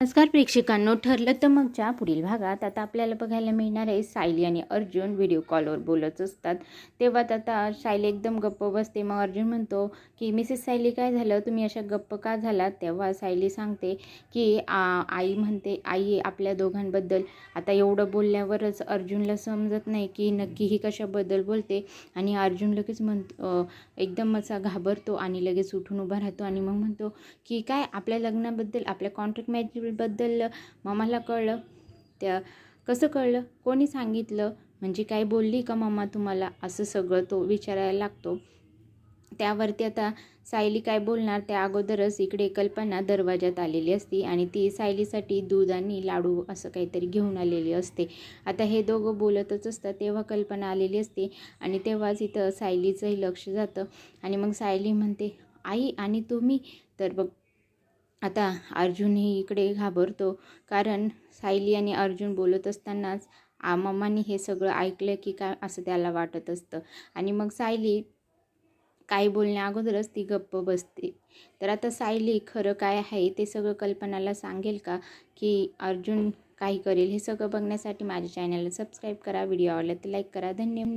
नमस्कार प्रेक्षकांनो ठरलं तर मगच्या पुढील भागात आता आपल्याला बघायला मिळणार आहे सायली आणि अर्जुन व्हिडिओ कॉलवर बोलत असतात. तेव्हा आता सायली एकदम गप्प बसते. मग अर्जुन म्हणतो की मिसेस सायली काय झालं? तुम्ही अशा गप्प का झालात? तेव्हा सायली सांगते की आई म्हणते आई आपल्या दोघांबद्दल. आता एवढं बोलल्यावरच अर्जुनला समजत नाही की नक्की ही कशाबद्दल बोलते. आणि अर्जुन लगेच म्हणतो एकदम असा घाबरतो आणि लगेच उठून उभा राहतो. आणि मग म्हणतो की काय? आपल्या लग्नाबद्दल आपल्या कॉन्ट्रॅक्ट बद्दल मम्माला कळलं. त्या कसं कळलं? कोणी सांगितलं? म्हणजे काय बोलली का मम्मा तुम्हाला? असं सगळं तो विचारायला लागतो. त्यावरती आता सायली काय बोलणार? त्या अगोदरच इकडे कल्पना दरवाजात आलेली असती आणि ती सायलीसाठी दूध आणि लाडू असं काहीतरी घेऊन आलेली असते. आता हे दोघं बोलतच असतात तेव्हा कल्पना आलेली असते आणि तेव्हाच इथं सायलीचंही लक्ष जातं. आणि मग सायली म्हणते आई आणि तुम्ही? तर बघ आता अर्जुनही इकडे घाबरतो कारण सायली आणि अर्जुन बोलत असतानाच आ मम्मानी हे सगळं ऐकलं की काय असं त्याला वाटत असतं. आणि मग सायली काही बोलण्या अगोदरच ती गप्प बसते. तर आता सायली खरं काय आहे ते सगळं कल्पनाला सांगेल का? की अर्जुन काही करेल हे सगळं बघण्यासाठी माझ्या चॅनलला सबस्क्राईब करा व्हिडिओ आवडला तर लाईक करा. धन्यवाद.